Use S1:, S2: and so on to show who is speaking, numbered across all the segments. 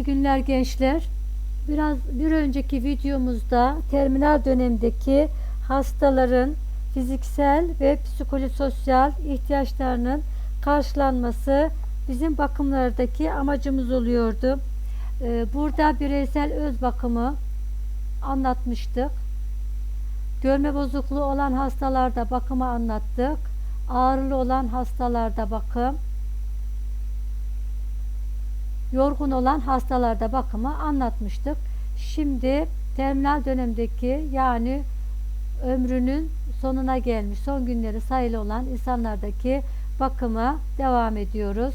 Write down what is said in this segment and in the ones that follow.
S1: İyi günler gençler. Biraz bir önceki videomuzda terminal dönemdeki hastaların fiziksel ve psikososyal ihtiyaçlarının karşılanması bizim bakımlardaki amacımız oluyordu. Ee, Burada bireysel öz bakımı anlatmıştık. Görme bozukluğu olan hastalarda bakımı anlattık. Ağrılı olan hastalarda bakım, yorgun olan hastalarda bakımı anlatmıştık. Şimdi terminal dönemdeki yani ömrünün sonuna gelmiş, son günleri sayılı olan insanlardaki bakıma devam ediyoruz.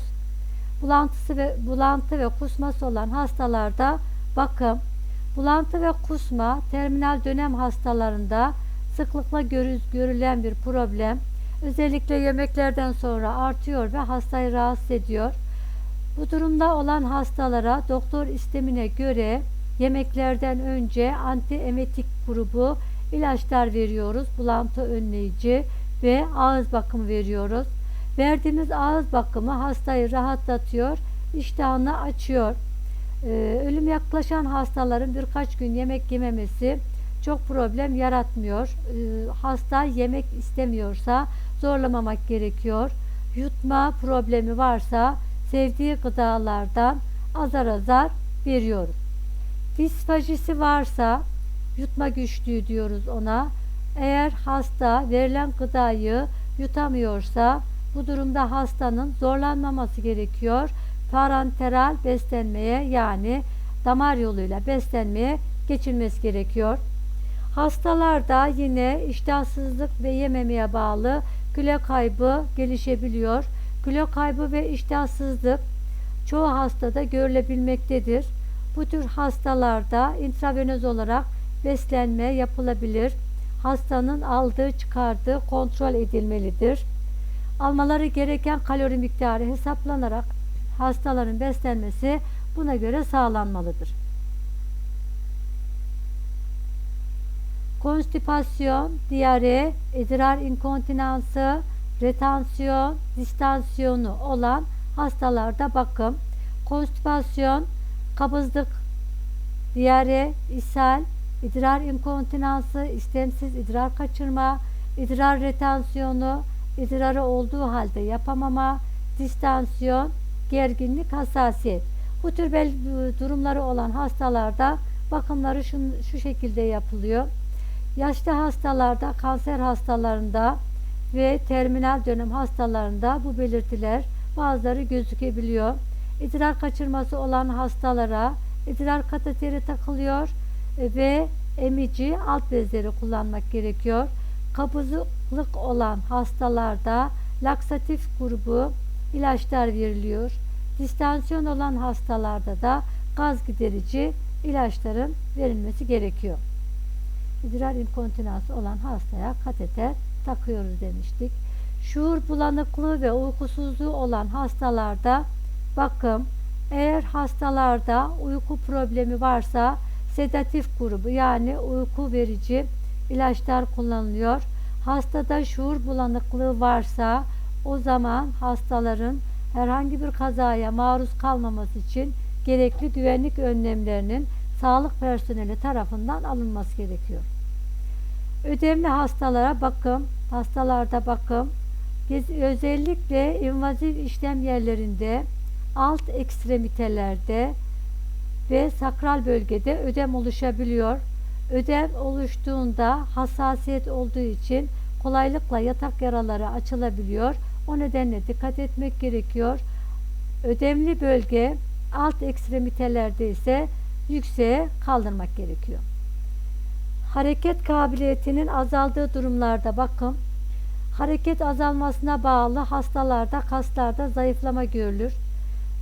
S1: Bulantısı ve bulantı ve kusması olan hastalarda bakım. Bulantı ve kusma terminal dönem hastalarında sıklıkla görü- görülen bir problem. Özellikle yemeklerden sonra artıyor ve hastayı rahatsız ediyor. Bu durumda olan hastalara doktor istemine göre yemeklerden önce antiemetik grubu ilaçlar veriyoruz. Bulantı önleyici ve ağız bakımı veriyoruz. Verdiğimiz ağız bakımı hastayı rahatlatıyor, iştahını açıyor. Ee, ölüm yaklaşan hastaların birkaç gün yemek yememesi çok problem yaratmıyor. Ee, hasta yemek istemiyorsa zorlamamak gerekiyor. Yutma problemi varsa sevdiği gıdalardan azar azar veriyoruz. Disfajisi varsa yutma güçlüğü diyoruz ona. Eğer hasta verilen gıdayı yutamıyorsa bu durumda hastanın zorlanmaması gerekiyor. Parenteral beslenmeye yani damar yoluyla beslenmeye geçilmesi gerekiyor. Hastalarda yine iştahsızlık ve yememeye bağlı kilo kaybı gelişebiliyor. Kilo kaybı ve iştahsızlık çoğu hastada görülebilmektedir. Bu tür hastalarda intravenöz olarak beslenme yapılabilir. Hastanın aldığı çıkardığı kontrol edilmelidir. Almaları gereken kalori miktarı hesaplanarak hastaların beslenmesi buna göre sağlanmalıdır. Konstipasyon, diyare, idrar inkontinansı, retansiyon, distansiyonu olan hastalarda bakım. Konstipasyon, kabızlık, diyare, ishal, idrar inkontinansı, istemsiz idrar kaçırma, idrar retansiyonu, idrarı olduğu halde yapamama, distansiyon, gerginlik, hassasiyet. Bu tür bel durumları olan hastalarda bakımları şu, şu şekilde yapılıyor. Yaşlı hastalarda, kanser hastalarında ve terminal dönem hastalarında bu belirtiler bazıları gözükebiliyor. İdrar kaçırması olan hastalara idrar kateteri takılıyor ve emici alt bezleri kullanmak gerekiyor. Kabızlık olan hastalarda laksatif grubu ilaçlar veriliyor. Distansiyon olan hastalarda da gaz giderici ilaçların verilmesi gerekiyor. İdrar inkontinansı olan hastaya kateter takıyoruz demiştik. Şuur bulanıklığı ve uykusuzluğu olan hastalarda bakım, eğer hastalarda uyku problemi varsa sedatif grubu yani uyku verici ilaçlar kullanılıyor. Hastada şuur bulanıklığı varsa o zaman hastaların herhangi bir kazaya maruz kalmaması için gerekli güvenlik önlemlerinin sağlık personeli tarafından alınması gerekiyor. Ödemli hastalara bakım, hastalarda bakım, özellikle invazif işlem yerlerinde, alt ekstremitelerde ve sakral bölgede ödem oluşabiliyor. Ödem oluştuğunda hassasiyet olduğu için kolaylıkla yatak yaraları açılabiliyor. O nedenle dikkat etmek gerekiyor. Ödemli bölge alt ekstremitelerde ise yükseğe kaldırmak gerekiyor. Hareket kabiliyetinin azaldığı durumlarda bakın. Hareket azalmasına bağlı hastalarda kaslarda zayıflama görülür.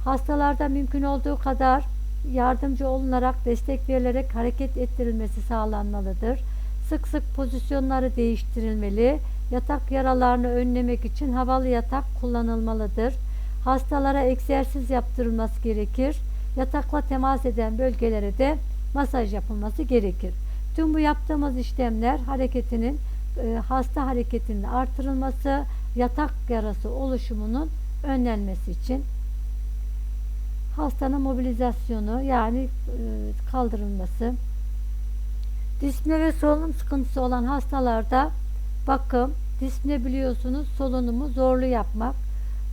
S1: Hastalarda mümkün olduğu kadar yardımcı olunarak destek verilerek hareket ettirilmesi sağlanmalıdır. Sık sık pozisyonları değiştirilmeli. Yatak yaralarını önlemek için havalı yatak kullanılmalıdır. Hastalara egzersiz yaptırılması gerekir. Yatakla temas eden bölgelere de masaj yapılması gerekir. Tüm bu yaptığımız işlemler hareketinin e, hasta hareketinin artırılması, yatak yarası oluşumunun önlenmesi için hastanın mobilizasyonu yani e, kaldırılması. Dispne ve solunum sıkıntısı olan hastalarda bakım, dispne biliyorsunuz solunumu zorlu yapmak.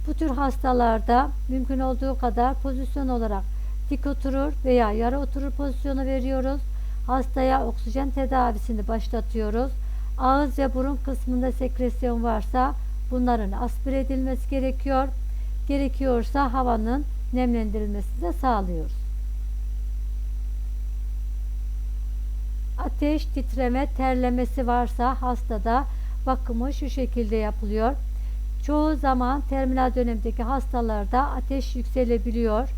S1: Bu tür hastalarda mümkün olduğu kadar pozisyon olarak dik oturur veya yarı oturur pozisyonu veriyoruz. Hastaya oksijen tedavisini başlatıyoruz. Ağız ve burun kısmında sekresyon varsa bunların aspire edilmesi gerekiyor. Gerekiyorsa havanın nemlendirilmesini de sağlıyoruz. Ateş, titreme, terlemesi varsa hastada bakımı şu şekilde yapılıyor. Çoğu zaman terminal dönemdeki hastalarda ateş yükselebiliyor.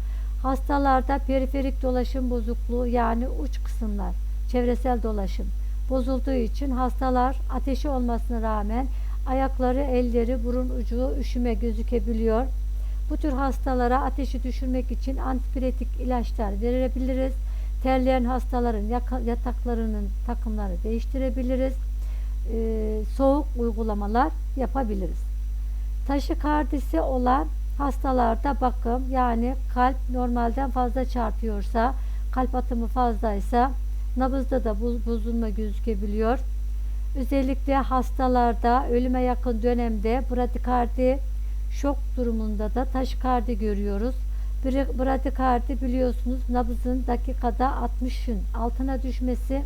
S1: Hastalarda periferik dolaşım bozukluğu yani uç kısımlar, çevresel dolaşım bozulduğu için hastalar ateşi olmasına rağmen ayakları, elleri, burun ucu üşüme gözükebiliyor. Bu tür hastalara ateşi düşürmek için antipiretik ilaçlar verebiliriz. Terleyen hastaların yataklarının takımları değiştirebiliriz. Ee, soğuk uygulamalar yapabiliriz. Taşikardisi olan hastalarda bakım yani kalp normalden fazla çarpıyorsa, kalp atımı fazlaysa nabızda da bozulma gözükebiliyor. Özellikle hastalarda ölüme yakın dönemde bradikardi şok durumunda da taşikardi görüyoruz. Bradikardi biliyorsunuz nabızın dakikada 60'ın altına düşmesi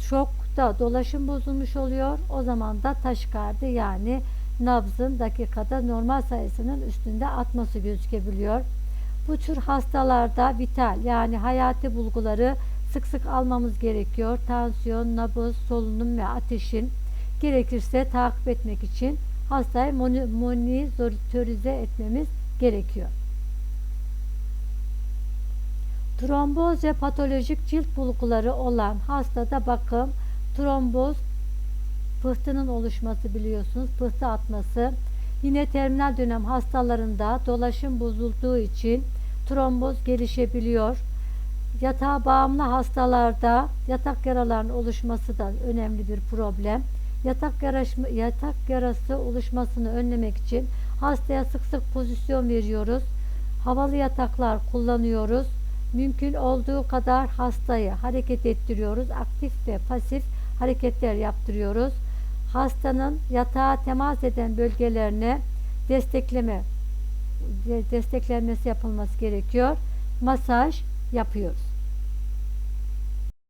S1: şokta dolaşım bozulmuş oluyor. O zaman da taşikardi yani nabzın dakikada normal sayısının üstünde atması gözükebiliyor. Bu tür hastalarda vital yani hayati bulguları sık sık almamız gerekiyor. Tansiyon, nabız, solunum ve ateşin gerekirse takip etmek için hastayı monitörize etmemiz gerekiyor. Tromboz ve patolojik cilt bulguları olan hastada bakım, tromboz, pıhtının oluşması biliyorsunuz, pıhtı atması. Yine terminal dönem hastalarında dolaşım bozulduğu için tromboz gelişebiliyor. Yatağa bağımlı hastalarda yatak yaralarının oluşması da önemli bir problem. Yatak, yaraşma, yatak yarası oluşmasını önlemek için hastaya sık sık pozisyon veriyoruz. Havalı yataklar kullanıyoruz. Mümkün olduğu kadar hastayı hareket ettiriyoruz. Aktif ve pasif hareketler yaptırıyoruz. Hastanın yatağa temas eden bölgelerine destekleme desteklenmesi yapılması gerekiyor. Masaj yapıyoruz.